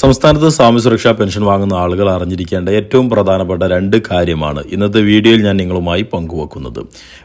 സംസ്ഥാനത്ത് സാമൂഹ്യ സുരക്ഷാ പെൻഷൻ വാങ്ങുന്ന ആളുകൾ അറിഞ്ഞിരിക്കേണ്ട ഏറ്റവും പ്രധാനപ്പെട്ട രണ്ട് കാര്യമാണ് ഇന്നത്തെ വീഡിയോയിൽ ഞാൻ നിങ്ങളുമായി പങ്കുവെക്കുന്നത്.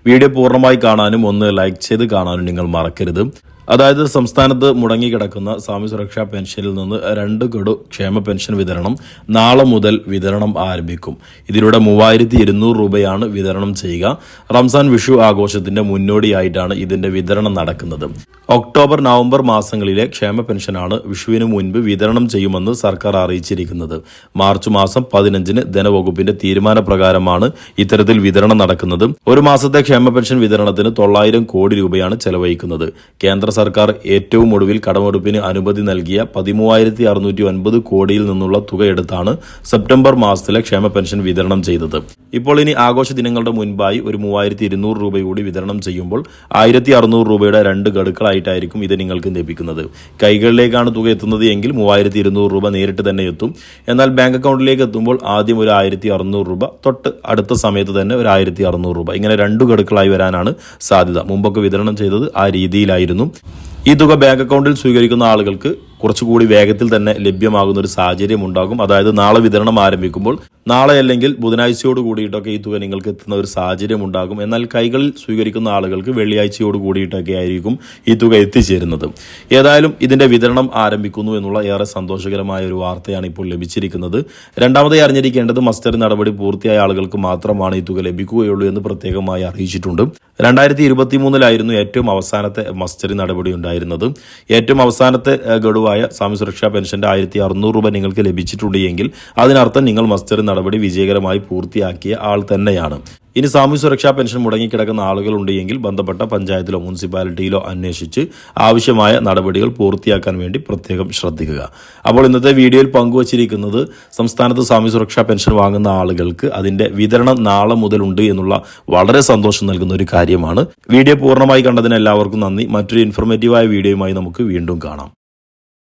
വീഡിയോ പൂർണമായി കാണാനും ഒന്ന് ലൈക്ക് ചെയ്ത് കാണാനും നിങ്ങൾ മറക്കരുത്. അതായത് സംസ്ഥാനത്ത് മുടങ്ങിക്കിടക്കുന്ന സ്വാമി സുരക്ഷാ പെൻഷനിൽ നിന്ന് രണ്ട് ഗഡു ക്ഷേമ പെൻഷൻ വിതരണം നാളെ മുതൽ വിതരണം ആരംഭിക്കും. ഇതിലൂടെ മൂവായിരത്തി ഇരുന്നൂറ് രൂപയാണ് വിതരണം ചെയ്യുക. റംസാൻ വിഷു ആഘോഷത്തിന്റെ മുന്നോടിയായിട്ടാണ് ഇതിന്റെ വിതരണം നടക്കുന്നത്. ഒക്ടോബർ നവംബർ മാസങ്ങളിലെ ക്ഷേമ പെൻഷനാണ് വിഷുവിന് മുൻപ് വിതരണം ചെയ്യുമെന്ന് സർക്കാർ അറിയിച്ചിരിക്കുന്നത്. മാർച്ച് മാസം പതിനഞ്ചിന് ധനവകുപ്പിന്റെ തീരുമാനപ്രകാരമാണ് ഇത്തരത്തിൽ വിതരണം നടക്കുന്നത്. ഒരു മാസത്തെ ക്ഷേമ പെൻഷൻ വിതരണത്തിന് തൊള്ളായിരം കോടി രൂപയാണ് ചെലവഴിക്കുന്നത്. കേന്ദ്ര സർക്കാർ ഏറ്റവും ഒടുവിൽ കടമെടുപ്പിന് അനുമതി നൽകിയ പതിമൂവായിരത്തി അറുന്നൂറ്റി ഒൻപത് കോടിയിൽ നിന്നുള്ള തുകയെടുത്താണ് സെപ്റ്റംബർ മാസത്തിലെ ക്ഷേമ പെൻഷൻ വിതരണം ചെയ്തത്. ഇപ്പോൾ ഇനി ആഘോഷ ദിനങ്ങളുടെ മുൻപായി ഒരു മൂവായിരത്തി ഇരുന്നൂറ് രൂപ കൂടി വിതരണം ചെയ്യുമ്പോൾ ആയിരത്തി അറുന്നൂറ് രൂപയുടെ രണ്ട് ഗഡുക്കളായിട്ടായിരിക്കും ഇത് നിങ്ങൾക്ക് ലഭിക്കുന്നത്. കൈകളിലേക്കാണ് തുക എത്തുന്നത് എങ്കിൽ മൂവായിരത്തി ഇരുന്നൂറ് രൂപ നേരിട്ട് തന്നെ എത്തും. എന്നാൽ ബാങ്ക് അക്കൗണ്ടിലേക്ക് എത്തുമ്പോൾ ആദ്യം ഒരു ആയിരത്തി അറുന്നൂറ് രൂപ തൊട്ട് അടുത്ത സമയത്ത് തന്നെ ഒരു ആയിരത്തി അറുന്നൂറ് രൂപ. ഇങ്ങനെ രണ്ട് ഗഡുക്കളായി വരാനാണ് സാധ്യത. മുമ്പൊക്കെ വിതരണം ചെയ്തത് ആ രീതിയിലായിരുന്നു. ഈ തുക ബാങ്ക് അക്കൗണ്ടിൽ സ്വീകരിക്കുന്ന ആളുകൾക്ക് കുറച്ചുകൂടി വേഗത്തിൽ തന്നെ ലഭ്യമാകുന്ന ഒരു സാഹചര്യം ഉണ്ടാകും. അതായത് നാളെ വിതരണം ആരംഭിക്കുമ്പോൾ നാളെ അല്ലെങ്കിൽ ബുധനാഴ്ചയോട് കൂടിയിട്ടൊക്കെ ഈ തുക നിങ്ങൾക്ക് എത്തുന്ന ഒരു സാഹചര്യം ഉണ്ടാകും. എന്നാൽ കൈകളിൽ സ്വീകരിക്കുന്ന ആളുകൾക്ക് വെള്ളിയാഴ്ചയോട് കൂടിയിട്ടൊക്കെ ആയിരിക്കും ഈ തുക എത്തിച്ചേരുന്നത്. ഏതായാലും ഇതിന്റെ വിതരണം ആരംഭിക്കുന്നു എന്നുള്ള ഏറെ സന്തോഷകരമായ ഒരു വാർത്തയാണ് ഇപ്പോൾ ലഭിച്ചിരിക്കുന്നത്. രണ്ടാമതായി അറിഞ്ഞിരിക്കേണ്ടത് മസ്റ്റർ നടപടി പൂർത്തിയായ ആളുകൾക്ക് മാത്രമാണ് ഈ തുക ലഭിക്കുകയുള്ളൂ എന്ന് പ്രത്യേകമായി അറിയിച്ചിട്ടുണ്ട്. രണ്ടായിരത്തി ഇരുപത്തി മൂന്നിലായിരുന്നു ഏറ്റവും അവസാനത്തെ മസ്റ്ററി നടപടി ഉണ്ടായിരുന്നത്. ഏറ്റവും അവസാനത്തെ ഗഡുവായി സാമൂഹ്യ സുരക്ഷാ പെൻഷന്റെ ആയിരത്തി അറുന്നൂറ് രൂപ നിങ്ങൾക്ക് ലഭിച്ചിട്ടുണ്ട് എങ്കിൽ അതിനർത്ഥം നിങ്ങൾ മസ്റ്റർ നടപടി വിജയകരമായി പൂർത്തിയാക്കിയ ആൾ തന്നെയാണ്. ഇനി സാമൂഹ്യ സുരക്ഷാ പെൻഷൻ മുടങ്ങിക്കിടക്കുന്ന ആളുകളുണ്ട് എങ്കിൽ ബന്ധപ്പെട്ട പഞ്ചായത്തിലോ മുനിസിപ്പാലിറ്റിയിലോ അന്വേഷിച്ച് ആവശ്യമായ നടപടികൾ പൂർത്തിയാക്കാൻ വേണ്ടി പ്രത്യേകം ശ്രദ്ധിക്കുക. അപ്പോൾ ഇന്നത്തെ വീഡിയോയിൽ പങ്കുവച്ചിരിക്കുന്നത് സംസ്ഥാനത്ത് സാമൂഹ്യ സുരക്ഷാ പെൻഷൻ വാങ്ങുന്ന ആളുകൾക്ക് അതിന്റെ വിതരണം നാളെ മുതലുണ്ട് എന്നുള്ള വളരെ സന്തോഷം നൽകുന്ന ഒരു കാര്യമാണ്. വീഡിയോ പൂർണമായി കണ്ടതിന് എല്ലാവർക്കും നന്ദി. മറ്റൊരു ഇൻഫോർമേറ്റീവായ വീഡിയോയുമായി നമുക്ക് വീണ്ടും കാണാം.